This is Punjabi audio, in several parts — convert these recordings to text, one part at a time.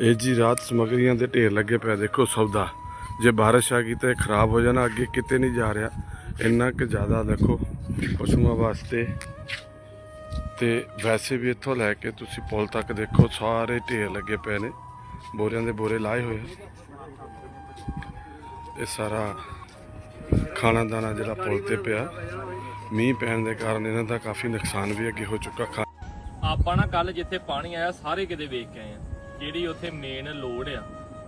ਇਹ ਜੀ ਰਾਤ ਸਮਗਰੀਆਂ ਦੇ ਢੇਰ ਲੱਗੇ ਪਿਆ, ਦੇਖੋ ਸੌਦਾ। ਜੇ ਬਾਰਿਸ਼ ਆ ਗਈ ਤਾਂ ਖਰਾਬ ਹੋ ਜਾਣਾ, ਅੱਗੇ ਕਿਤੇ ਨਹੀਂ ਜਾ ਰਿਹਾ। ਇੰਨਾ ਕਿ ਜ਼ਿਆਦਾ ਦੇਖੋ ਪਸ਼ੂਆਂ ਵਾਸਤੇ। ਤੇ ਵੈਸੇ ਵੀ ਇੱਥੋਂ ਲੈ ਕੇ ਤੁਸੀਂ ਪੁਲ ਤੱਕ ਦੇਖੋ, ਸਾਰੇ ਢੇਰ ਲੱਗੇ ਪਏ ਨੇ। ਬੋਰਿਆਂ ਦੇ ਬੋਰੇ ਲਾਏ ਹੋਏ ਇਹ ਸਾਰਾ ਖਾਣਾ ਦਾਣਾ ਜਿਹੜਾ ਪੁਲ ਤੇ ਪਿਆ। ਮੀਂਹ ਪੈਣ ਦੇ ਕਾਰਨ ਇਹਨਾਂ ਦਾ ਕਾਫੀ ਨੁਕਸਾਨ ਵੀ ਅੱਗੇ ਹੋ ਚੁੱਕਾ। ਖਾ ਆਪਾਂ ਨਾ ਕੱਲ ਜਿੱਥੇ ਪਾਣੀ ਆਇਆ, ਸਾਰੇ ਕਿਤੇ ਵੇਖ ਕੇ ਆਏ ਆ। ਜਿਹੜੀ ਉੱਥੇ ਮੇਨ ਲੋੜ ਆ।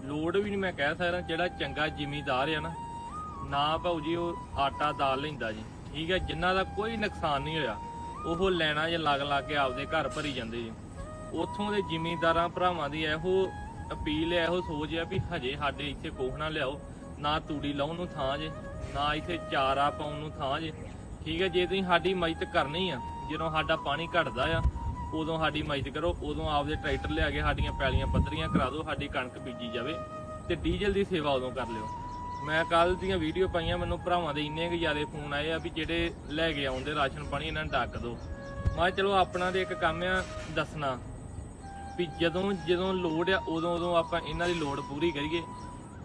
ਲੋੜ ਵੀ ਨਹੀਂ ਮੈਂ ਕਹਿ ਸਕਦਾ, ਜਿਹੜਾ ਚੰਗਾ ਜ਼ਿਮੀਦਾਰ ਆ ਨਾ ਨਾ ਭਾਊ ਜੀ ਉਹ ਆਟਾ ਦਾਲ ਲੈਂਦਾ ਜੀ। ਠੀਕ ਹੈ ਜਿਨ੍ਹਾਂ ਦਾ ਕੋਈ ਨੁਕਸਾਨ ਨਹੀਂ ਹੋਇਆ, ਉਹ ਲੈਣਾ ਜੇ ਲੱਗ ਲਾ ਕੇ ਆਪਦੇ ਘਰ ਭਰੀ ਜਾਂਦੇ ਜੀ। ਉੱਥੋਂ ਦੇ ਜ਼ਿਮੀਦਾਰਾਂ ਭਰਾਵਾਂ ਦੀ ਇਹੋ ਅਪੀਲ ਹੈ ਇਹੋ ਸੋਚ ਹੈ ਵੀ ਹਜੇ ਸਾਡੇ ਇੱਥੇ ਕੋਹ ਲਿਆਓ, ਨਾ ਤੂੜੀ ਲਾਉਣ ਨੂੰ ਥਾਂ ਜੇ, ਨਾ ਇੱਥੇ ਚਾਰਾ ਪਾਉਣ ਨੂੰ ਥਾਂ ਜੇ। ਠੀਕ ਹੈ ਜੇ ਤੁਸੀਂ ਸਾਡੀ ਮਦਦ ਕਰਨੀ ਆ, ਜਦੋਂ ਸਾਡਾ ਪਾਣੀ ਘਟਦਾ ਆ ਉਦੋਂ ਸਾਡੀ ਮਦਦ ਕਰੋ, ਉਦੋਂ ਆਪਦੇ ਟਰੈਕਟਰ ਲਿਆ ਕੇ ਸਾਡੀਆਂ ਪੈਲੀਆਂ ਪੱਧਰੀਆਂ ਕਰਾ ਦਿਓ, ਸਾਡੀ ਕਣਕ ਬੀਜੀ ਜਾਵੇ ਤੇ ਡੀਜ਼ਲ ਦੀ ਸੇਵਾ ਉਦੋਂ ਕਰ ਲਿਓ। ਮੈਂ ਕੱਲ ਦੀਆਂ ਵੀਡੀਓ ਪਾਈਆਂ, ਮੈਨੂੰ ਭਰਾਵਾਂ ਦੇ ਇੰਨੇ ਕੁ ਜ਼ਿਆਦਾ ਫੋਨ ਆਏ ਆ ਵੀ ਜਿਹੜੇ ਲੈ ਕੇ ਆਉਂਦੇ ਰਾਸ਼ਨ ਪਾਣੀ, ਇਹਨਾਂ ਨੂੰ ਡੱਕ ਦਿਓ। ਮੈਂ ਚਲੋ ਆਪਣਾ ਤੇ ਇੱਕ ਕੰਮ ਆ ਦੱਸਣਾ ਵੀ ਜਦੋਂ ਜਦੋਂ ਲੋੜ ਆ, ਉਦੋਂ ਉਦੋਂ ਆਪਾਂ ਇਹਨਾਂ ਦੀ ਲੋੜ ਪੂਰੀ ਕਰੀਏ।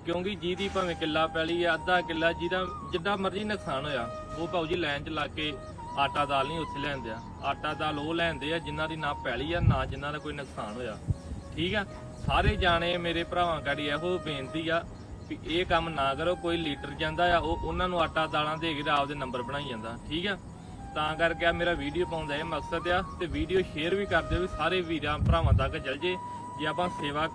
ਕਿਉਂਕਿ ਜਿਹਦੀ ਭਾਵੇਂ ਕਿੱਲਾ ਪੈਲੀ ਆ, ਅੱਧਾ ਕਿੱਲਾ ਜਿਹਦਾ, ਜਿੱਦਾਂ ਮਰਜ਼ੀ ਨੁਕਸਾਨ ਹੋਇਆ, ਉਹ ਭਾਊ ਜੀ ਲਾਈਨ 'ਚ ਲਾ ਕੇ ਆਟਾ ਦਾਲ ਨਹੀਂ ਉੱਥੇ ਲੈਂਦੇ ਆ ਆਟਾ ਦਾਲ ਉਹ ਲੈਂਦੇ ਆ ਜਿਨ੍ਹਾਂ ਦੀ ਨਾ ਪੈਲੀ ਆ, ਨਾ ਜਿਨ੍ਹਾਂ ਦਾ ਕੋਈ ਨੁਕਸਾਨ ਹੋਇਆ। ਠੀਕ ਆ? ਸਾਰੇ ਜਾਣੇ ਮੇਰੇ ਭਰਾਵਾਂ ਗਾੜੀ ਇਹੋ ਬੇਨਤੀ ਆ ਵੀ ਇਹ ਕੰਮ ਨਾ ਕਰੋ, ਕੋਈ ਲੀਡਰ ਜਾਂਦਾ ਆ, ਉਹ ਉਹਨਾਂ ਨੂੰ ਆਟਾ ਦਾਲਾਂ ਦੇ ਕੇ ਆਪਦੇ ਨੰਬਰ ਬਣਾਈ ਜਾਂਦਾ। ਠੀਕ ਆ? ਤਾਂ ਕਰਕੇ ਆ ਮੇਰਾ ਵੀਡੀਓ ਪਾਉਣ ਦਾ ਇਹ ਮਕਸਦ ਆ ਤੇ ਵੀਡੀਓ ਸ਼ੇਅਰ ਵੀ ਕਰ ਦਿਓ ਵੀ ਸਾਰੇ ਵੀਰਾਂ ਭਰਾਵਾਂ ਤੱਕ ਚੱਲ ਜੇ ਜੇ ਆਪਾਂ ਸੇਵਾ